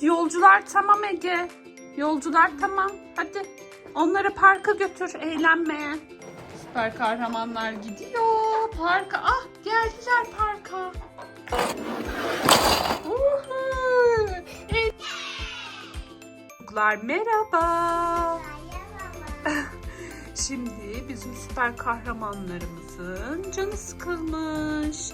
Evet yolcular tamam Ege. Yolcular tamam. Hadi onları parka götür eğlenmeye. Süper kahramanlar gidiyor parka. Ah geldiler parka. Çocuklar merhaba. Şimdi bizim süper kahramanlarımızın canı sıkılmış.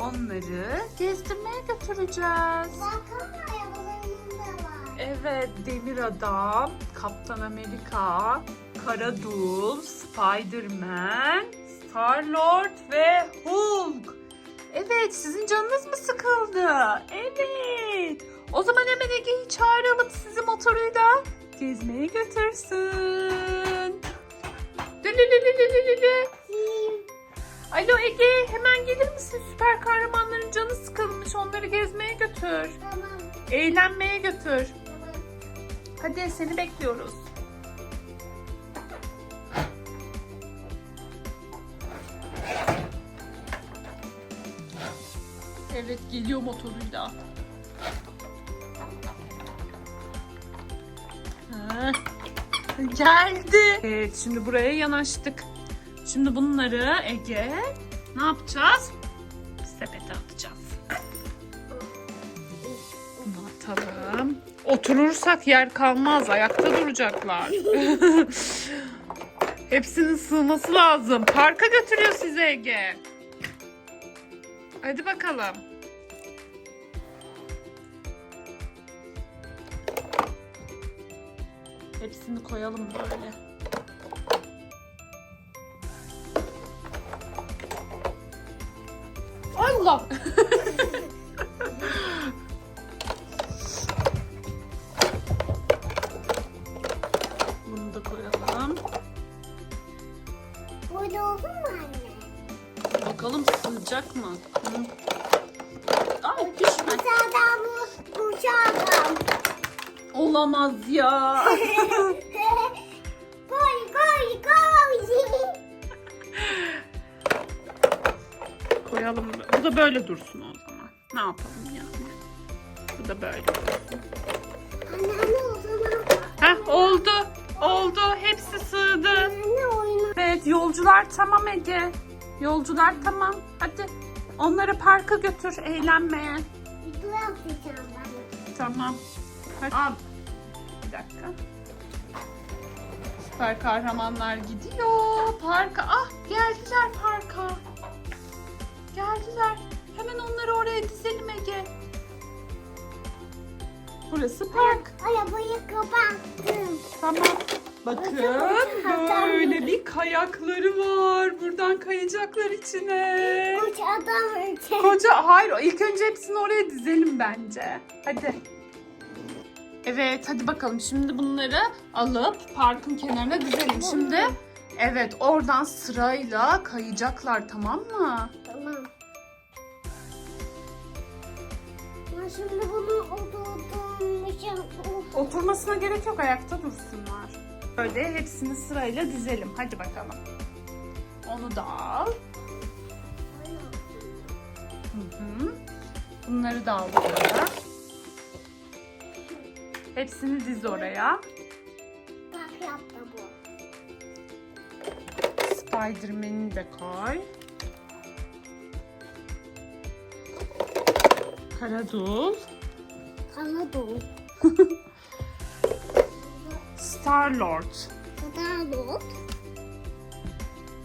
Onları gezdirmeye götüreceğiz. Var. Evet, Demir Adam, Kaptan Amerika, Karadul, Spider-Man, Star-Lord ve Hulk. Evet, sizin canınız mı sıkıldı? Evet. O zaman hemen Ege'yi çağıralım sizi motoruyla gezmeye götürsün. Alo Ege, hemen gelir misin? Süper kahramanların canı sıkılmış. Onları gezmeye götür. Tamam. Eğlenmeye götür. Hadi seni bekliyoruz. Evet geliyor motoruyla. Ha, Geldi. Evet şimdi buraya yanaştık. Şimdi bunları Ege ne yapacağız? Sepete Oturursak yer kalmaz. Ayakta duracaklar. Hepsinin sığması lazım. Parka götürüyor sizi Ege. Hadi bakalım. Hepsini koyalım böyle. Allah! Hı. Ay düşme. Bu, adam. Olamaz ya. koy koy koy. Koyalım. Bu da böyle dursun o zaman. Ne yapalım yani? Bu da böyle dursun. Anneanne o zaman. Heh oldu. Oldu. Hepsi sığdı. Anne oyna. Evet yolcular tamam Ege. Yolcular tamam. Hadi onları parka götür eğlenmeye. Video yapacağım ben. Tamam. Hadi. Al. Bir dakika. Süper kahramanlar gidiyor parka. Ah geldiler parka. Geldiler. Hemen onları oraya dizelim Ege. Burası park. Arabayı kapattım. Tamam. Bakın böyle bir kayakları var. Buradan kayacaklar içine. Koç adam için. Koca hayır ilk önce hepsini oraya dizelim bence. Hadi. Evet hadi bakalım şimdi bunları alıp parkın kenarına dizelim. Şimdi evet oradan sırayla kayacaklar tamam mı? Tamam. Ben şimdi bunu oturtmuşum. Oturmasına gerek yok ayakta dursunlar. Böyle hepsini sırayla dizelim. Hadi bakalım. Onu da al. Hı hı. Bunları da al buraya. Hepsini diz oraya. Bak yaptı bu. Spiderman'i de koy. Karadul. Kana dolu. Star Lord. Kana dolu.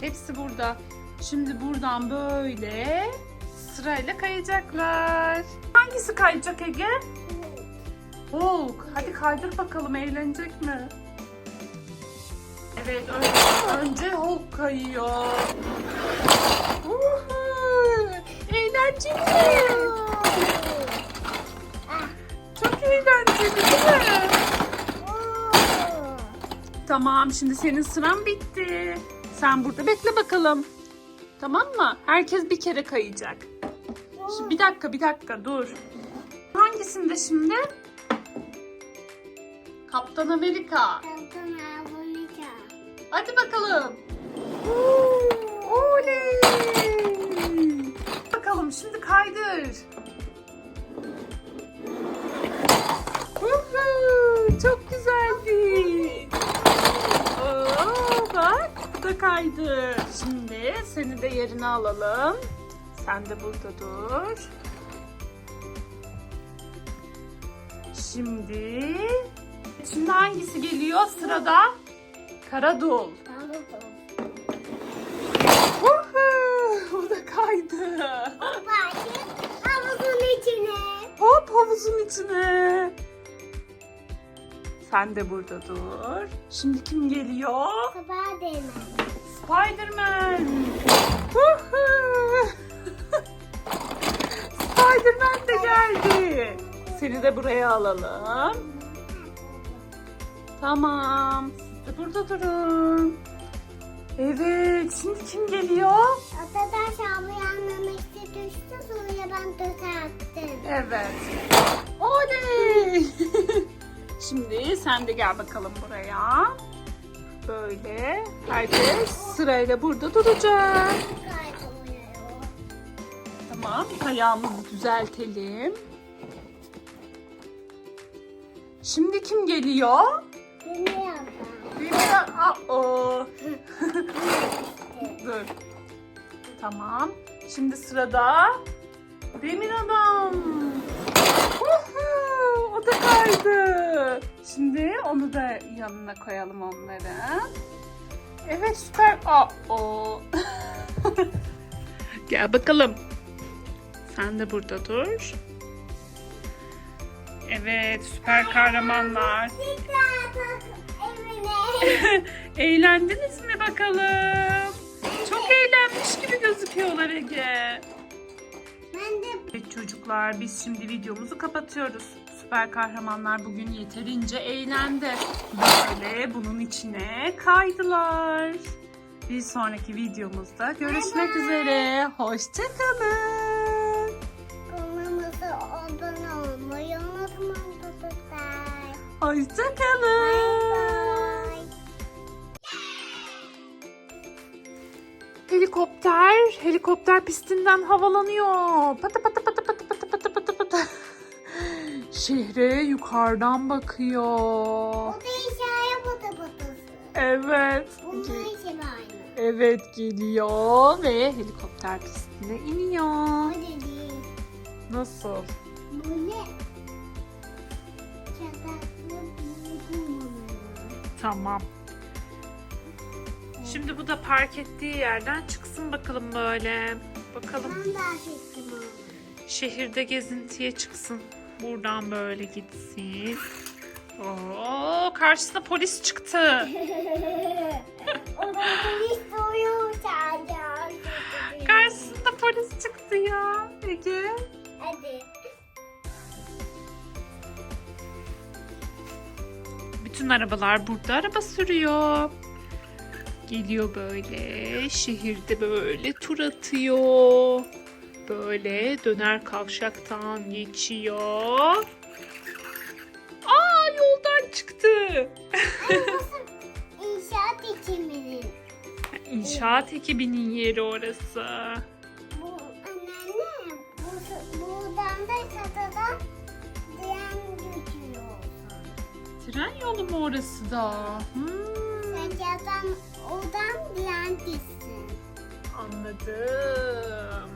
Hepsi burada. Şimdi buradan böyle sırayla kayacaklar. Hangisi kayacak Ege? Hulk. Hadi kaydır bakalım eğlenecek mi? Evet önce, önce Hulk kayıyor. Eğlenceli. Çok eğlenceli değil mi? Tamam şimdi senin sıran bitti. Sen burada bekle bakalım. Tamam mı? Herkes bir kere kayacak. Şimdi bir dakika bir dakika dur. Hangisinde şimdi? Kaptan Amerika. Kaptan Amerika. Hadi bakalım. Oley. Bakalım şimdi kaydır. Kaydı. Şimdi seni de yerine alalım. Sen de burada dur. Şimdi Şimdi hangisi geliyor sırada? Karadul. O da kaydı. Belki havuzun içine. Hop havuzun içine. Sen de burada dur. Şimdi kim geliyor? Spider-Man. Woohoo! Spider-Man de geldi. Seni de buraya alalım. Tamam. Siz de burada durun. Evet. Şimdi kim geliyor? Atadan şahlayan memekte düştü sonra ben düzelttim. Evet. Oley! Şimdi sen de gel bakalım buraya. Böyle. Herkes sırayla burada duracak. Tamam. Ayağımızı düzeltelim. Şimdi kim geliyor? Bilmiyorum. Bilmiyorum. Aa, Dur. Tamam. Şimdi sırada Demir Adam. O da kaydı. Şimdi onu da yanına koyalım onları. Evet süper. Aa, o. Gel bakalım. Sen de burada dur. Evet süper kahramanlar. Eğlendiniz mi bakalım? Çok eğlenmiş gibi gözüküyorlar Ege. ben de Evet çocuklar biz şimdi videomuzu kapatıyoruz. Süper kahramanlar bugün yeterince eğlendi. Böyle bunun içine kaydılar. Bir sonraki videomuzda görüşmek üzere. Hoşçakalın. kanalımıza abone olmayı unutmayın çocuklar. Hoşçakalın. Helikopter, helikopter pistinden havalanıyor. Pata pata pata pata. Şehre yukarıdan bakıyor. O da işaret pata patası. Evet. Bunun var aynı. Evet geliyor ve helikopter pistine iniyor. O dedi. Nasıl? Bu ne? Çataklı buldum Tamam. Şimdi bu da park ettiği yerden çıksın bakalım böyle. Bakalım. Ben de onu. Şehirde gezintiye çıksın. Buradan böyle gitsin. Oo, karşısına polis çıktı. polis soruyor. Karşısında polis çıktı ya. Ege. Hadi. Bütün arabalar burada araba sürüyor. Geliyor böyle şehirde böyle tur atıyor. Böyle döner kavşaktan geçiyor. Aa yoldan çıktı. İnşaat ekiminin. İnşaat ekibinin yeri orası. Bu anneanne bu, buradan da diyen götürüyorsun. Tren yolu mu orası da? Hmm, Sen çatıdan oradan diyen gitsin. anladım.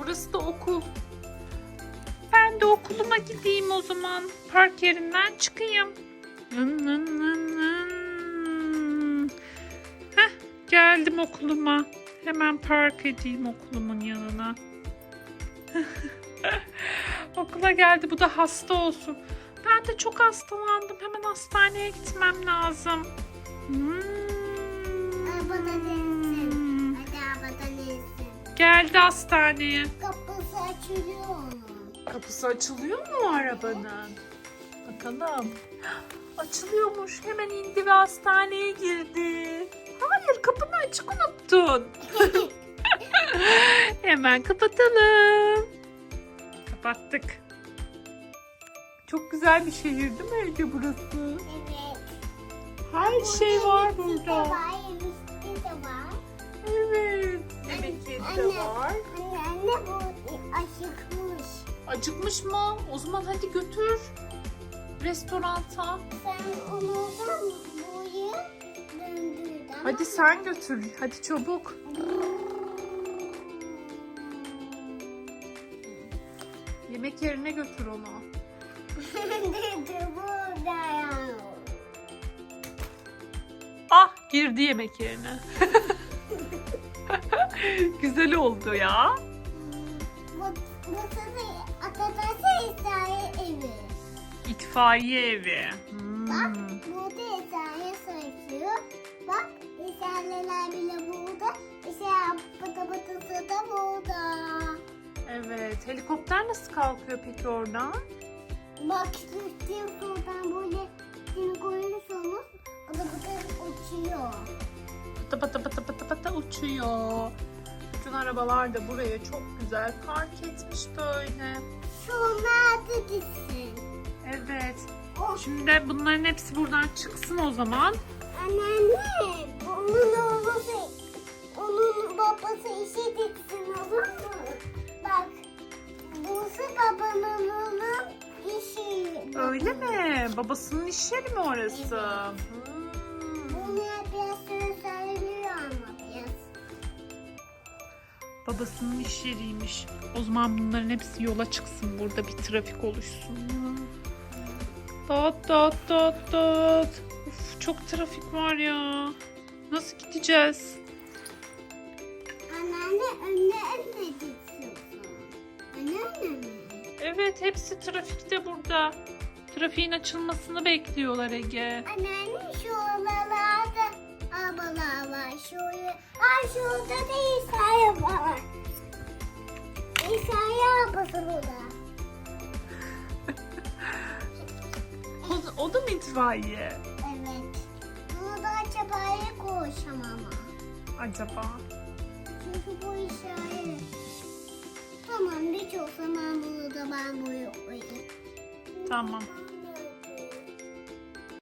Burası da okul. Ben de okuluma gideyim o zaman. Park yerinden çıkayım. Heh, geldim okuluma. Hemen park edeyim okulumun yanına. Okula geldi. Bu da hasta olsun. Ben de çok hastalandım. Hemen hastaneye gitmem lazım. Hmm. Arabada Geldi hastaneye. Kapısı açılıyor onun. Kapısı açılıyor mu arabanın? Bakalım. Açılıyormuş. Hemen indi ve hastaneye girdi. Hayır kapını açık unuttun. Hemen kapatalım. Kapattık. Çok güzel bir şehir değil mi Ege burası? Evet. Her şey var Burada burada. var, de Anne. var. Anne anne bu acıkmış. Acıkmış mı? O zaman hadi götür. Restoranta. Sen onu buraya döndür. Hadi sen götür. Hadi çabuk. Yemek yerine götür onu. Dedi burada ya. Ah girdi yemek yerine. Güzel oldu ya. Bu, bu İsrail evi. İtfaiye evi. Bak Hmm. burada İsrail sayıyor. Bak İsrailler bile burada. İsrail pıtı pıtısı da burada. Evet. Helikopter nasıl kalkıyor peki oradan? Bak üstüne buradan böyle şimdi koyuyorsunuz. O da burada uçuyor. Pata pata pata pata pata uçuyor. Bütün arabalar da buraya çok güzel park etmiş böyle. Şunlar da gitsin. Evet. Şimdi bunların hepsi buradan çıksın o zaman. anneanne, onun babası, onun babası işe gitsin olur mu? Bak, burası babanın işi. Öyle mi? Babasının iş yeri mi orası? Hmm. Babasının iş yeriymiş. O zaman bunların hepsi yola çıksın. Burada bir trafik oluşsun. Dot dot dot dot. Uf, çok trafik var ya. Nasıl gideceğiz? Anneanne önüne önüne gitsin. Anneanne mi? Evet hepsi trafikte burada. Trafiğin açılmasını bekliyorlar Ege. Anneanne şu oralarda arabalar var. Şuraya. Aa şurada da İsa'ya var. İsa'ya arabası burada. O, o da mı itfaiye? Evet. Bunu da çapaya koşam ama. Acaba? Çünkü bu İsa'ya. Tamam bir çok zaman bunu da ben buraya koyayım. Tamam.